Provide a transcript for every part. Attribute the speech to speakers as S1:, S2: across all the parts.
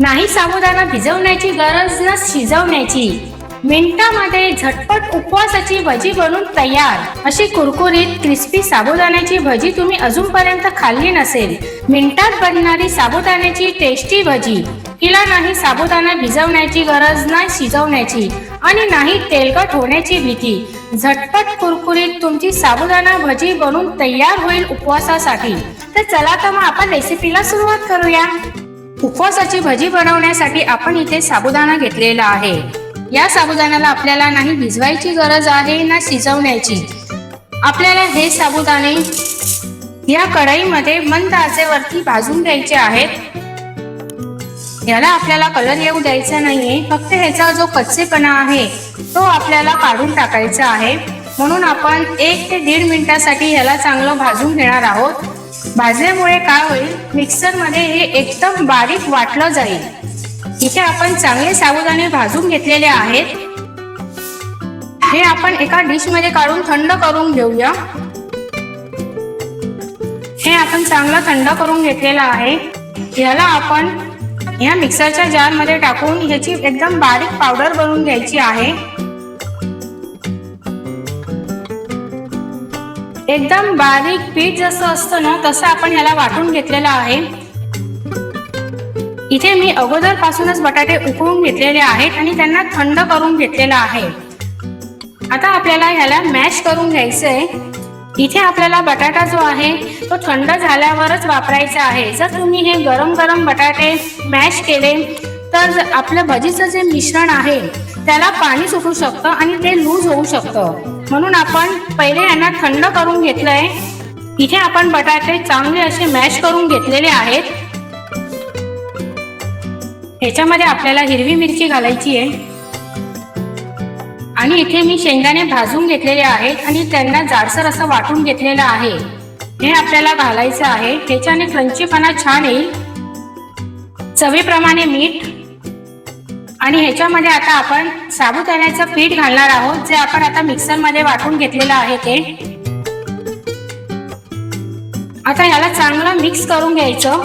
S1: नाही साबुदाणा भिजवण्याची गरज न शिजवण्याची. मिनिटामध्ये झटपट उपवासाची भजी बनून तयार. अशी कुरकुरीत क्रिस्पी साबुदाण्याची भजी तुम्ही अजूनपर्यंत खाल्ली नसेल. मिनिटात बनणारी साबुदाण्याची टेस्टी भजी. हिला नाही साबुदाणा भिजवण्याची गरज नाही शिजवण्याची. आणि नाही तेलकट होण्याची भीती. झटपट कुरकुरीत तुमची साबुदाणा भजी बनून तयार होईल उपवासासाठी. तर चला तर मग आपण रेसिपीला सुरुवात करूया. उपवासाची भजी बनवण्यासाठी आपण इथे साबुदाणा घेतलेला आहे. या साबुदाण्याला आपल्याला नाही भिजवायची गरज आहे ना शिजवण्याची. आपल्याला हे साबुदाणे या कढईमध्ये मंद आचेवरती भाजून घ्यायचे आहेत. याला आपल्याला कलर येऊ द्यायचा नाहीये फक्त ह्याचा जो कच्चेपणा आहे तो आपल्याला काढून टाकायचा आहे. म्हणून आपण एक ते दीड मिनिटासाठी ह्याला चांगलं भाजून घेणार आहोत. भाजल्यामुळे काय होईल? मिक्सरमध्ये हे एकदम बारीक वाटलं जाईल. इथे आपण चांगले साबुदाणे भाजून घेतलेले आहेत. हे आपण एका डिशमध्ये काढून थंड करून घेऊया. हे आपण चांगलं थंड करून घेतलेलं आहे. याला आपण या मिक्सरच्या जारमध्ये टाकून ह्याची एकदम बारीक पावडर बनवून घ्यायची आहे. एकदम बारीक पीठ जसं असतं ना तसं आपण ह्याला वाटून घेतलेलं आहे. इथे मी अगोदर पासूनच बटाटे उकळून घेतलेले आहेत आणि त्यांना थंड करून घेतलेलं आहे. आता आपल्याला ह्याला मॅश करून घ्यायचं आहे इथे आपल्याला बटाटा जो आहे तो थंड झाल्यावरच वापरायचा आहे. जर तुम्ही हे गरम गरम बटाटे मॅश केले तर आपलं भजीचं जे मिश्रण आहे त्याला पाणी सुटू शकतं आणि ते लूज होऊ शकतं. म्हणून आपण पहिले यांना थंड करून घेतलंय. इथे आपण बटाटे चांगले असे मॅश करून घेतलेले आहेत. ह्याच्यामध्ये आपल्याला हिरवी मिरची घालायची आहे. आणि इथे मी शेंगदाणे भाजून घेतलेले आहेत आणि त्यांना जाडसर असं वाटून घेतलेलं आहे. हे आपल्याला घालायचं आहे. त्याच्याने क्रंचीपणा छान येईल. चवीप्रमाणे मीठ आणि ह्याच्यामध्ये आता आपण साबुदाण्याचं पीठ घालणार आहोत जे आपण आता मिक्सरमध्ये वाटून घेतलेलं आहे ते. आता ह्याला चांगलं मिक्स करून घ्यायचं.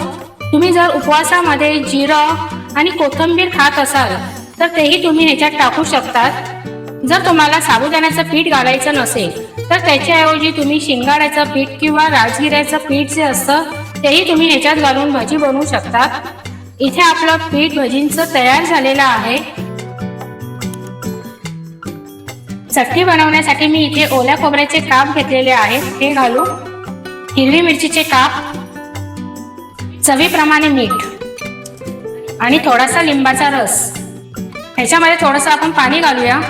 S1: तुम्ही जर उपवासामध्ये जिरं आणि कोथिंबीर खात असाल तर तेही तुम्ही ह्याच्यात टाकू शकतात. जर तुम्हाला साबुदाण्याचं पीठ घालायचं नसेल तर त्याच्याऐवजी तुम्ही शिंगाड्याचं पीठ किंवा राजगिऱ्याचं पीठ जे असतं तेही तुम्ही ह्याच्यात घालून भजी बनवू शकतात इथे आपलं पीठ भजींचं तयार झालेलं आहे. चटणी बनवण्यासाठी मी इथे ओल्या खोबऱ्याचे काप घेतलेले आहेत. हे घालू हिरवी मिरचीचे काप चवीप्रमाणे मीठ आणि थोडासा लिंबाचा रस. ह्याच्यामध्ये थोडंसं आपण पाणी घालूया.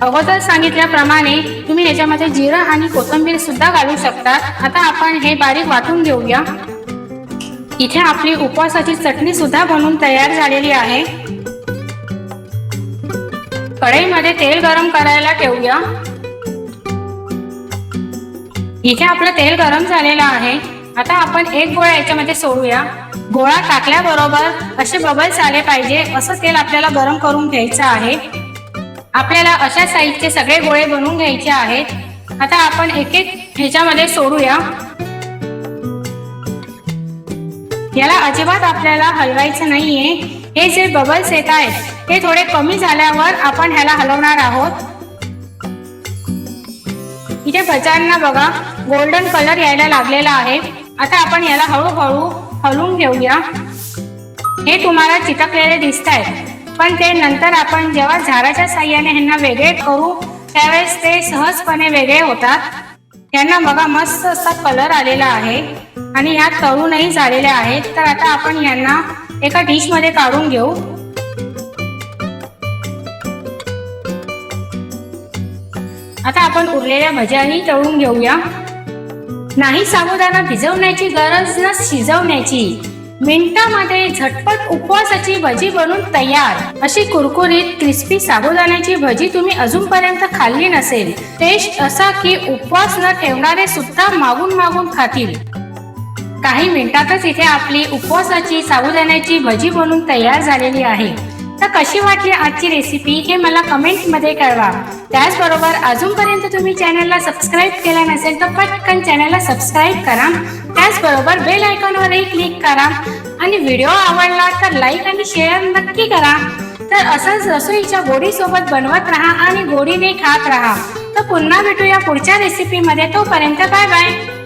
S1: अगोदर सांगितल्याप्रमाणे तुम्ही ह्याच्यामध्ये जिरं आणि कोथंबीर सुद्धा घालू शकता आता आपण हे बारीक वाटून घेऊया. इथे आपली उपवासाची चटणी सुद्धा बनवून तयार झालेली आहे. कढईमध्ये तेल गरम करायला ठेवूया. इथे आपलं तेल गरम झालेलं आहे. आता आपण एक गोळा याच्यामध्ये सोडूया. गोळा टाकल्याबरोबर असे बबल्स आले पाहिजे असं तेल आपल्याला गरम करून घ्यायचं आहे. आपल्याला अशा साईजचे सगळे गोळे बनवून घ्यायचे आहेत. आता आपण एक एक ह्याच्यामध्ये सोडूया. याला अजिबात आपल्याला हलवायचं नाहीये. हे जे बबल्स येत आहेत हे थोडे कमी झाल्यावर आपण ह्याला हलवणार आहोत. इथे भजांना बघा गोल्डन कलर यायला लागलेला आहे. आता आपण याला हळूहळू हलवून घेऊया. हे तुम्हाला चिटकलेले दिसत आहेत पण ते नंतर आपण जेव्हा झाडाच्या साह्याने ह्यांना वेगळे करू त्यावेळेस ते सहजपणे वेगळे होतात. यांना बघा मस्त असा कलर आलेला आहे. आणि ह्या तळूनही झालेल्या आहेत. तर आता आपण यांना एका डिशमध्ये काढून घेऊ. आता आपण उरलेल्या भज्याही तळून घेऊया. नाही साबुदाणा भिजवण्याची गरज न शिजवण्याची. मिनिटामध्ये झटपट उपवासाची भजी बनून तयार. अशी कुरकुरीत क्रिस्पी साबुदाण्याची भजी तुम्ही अजूनपर्यंत खाल्ली नसेल. टेस्ट असा की उपवास न ठेवणारे सुद्धा मागून मागून खातील. काही मिनिटातच इथे आपली उपवासाची साबुदाण्याची भजी बनून तयार झालेली आहे. तर कशी वाटली आजची रेसिपी हे मला कमेंटमध्ये कळवा. त्याचबरोबर अजूनपर्यंत तुम्ही चॅनलला सबस्क्राईब केला नसेल तर पटकन चॅनलला सबस्क्राईब करा. त्याचबरोबर बेल आयकॉनवरही क्लिक करा. आणि व्हिडिओ आवडला तर लाईक आणि शेअर नक्की करा. तर असंच रसोईच्या गोडीसोबत बनवत राहा आणि गोडीने खात राहा. तर पुन्हा भेटूया पुढच्या रेसिपीमध्ये तोपर्यंत बाय बाय